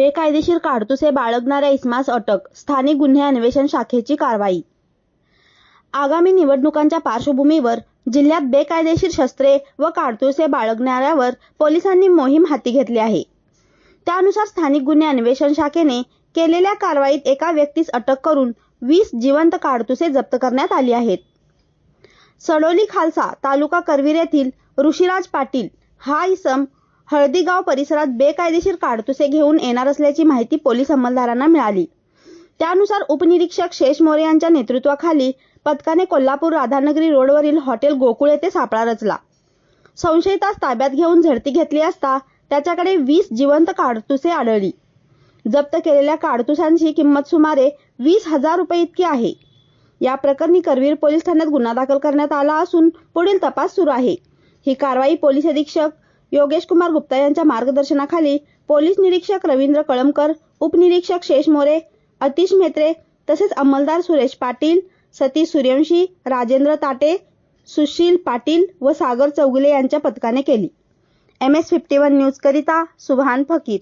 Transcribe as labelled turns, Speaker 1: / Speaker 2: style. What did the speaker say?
Speaker 1: बेकायदेशीर काडतुसे बाळगणाऱ्या इसमास अटक स्थानिक गुन्हे अन्वेषण शाखेची कारवाई. आगामी निवडणुकांच्या पार्श्वभूमीवर जिल्ह्यात बेकायदेशीर शस्त्रे व काडतुसे बाळगणाऱ्यावर पोलिसांनी मोहीम हाती घेतली आहे. त्यानुसार स्थानिक गुन्हे अन्वेषण शाखेने केलेल्या कारवाईत एका व्यक्तीस अटक करून वीस जिवंत काडतुसे जप्त करण्यात आली आहेत. सडोली खालसा तालुका करवीर येथील ऋषीराज पाटील हा इसम हळदीगाव परिसरात बेकायदेशीर काडतुसे घेऊन येणार असल्याची माहिती पोलीस अंमलदारांना मिळाली. त्यानुसार उपनिरीक्षक शेष मोरे यांच्या नेतृत्वाखाली पथकाने कोल्हापूर राधानगरी रोडवरील हॉटेल गोकुळ येथे सापळा रचला. संशयितास ताब्यात घेऊन झडती घेतली असता त्याच्याकडे वीस जिवंत काडतुसे आढळली. जप्त केलेल्या काडतुसांची किंमत सुमारे वीस हजार रुपये इतकी आहे. या प्रकरणी करवीर पोलीस ठाण्यात गुन्हा दाखल करण्यात आला असून पुढील तपास सुरू आहे. ही कारवाई पोलीस अधीक्षक योगेश कुमार गुप्ता यांच्या मार्गदर्शनाखाली पोलीस निरीक्षक रवींद्र कळमकर उपनिरीक्षक शेष मोरे अतिश मेत्रे तसेच अंमलदार सुरेश पाटील सतीश सूर्यवंशी राजेंद्र ताटे सुशील पाटील व सागर चौगुले यांच्या पथकाने केली. M S fifty one news करिता सुभान फकीर.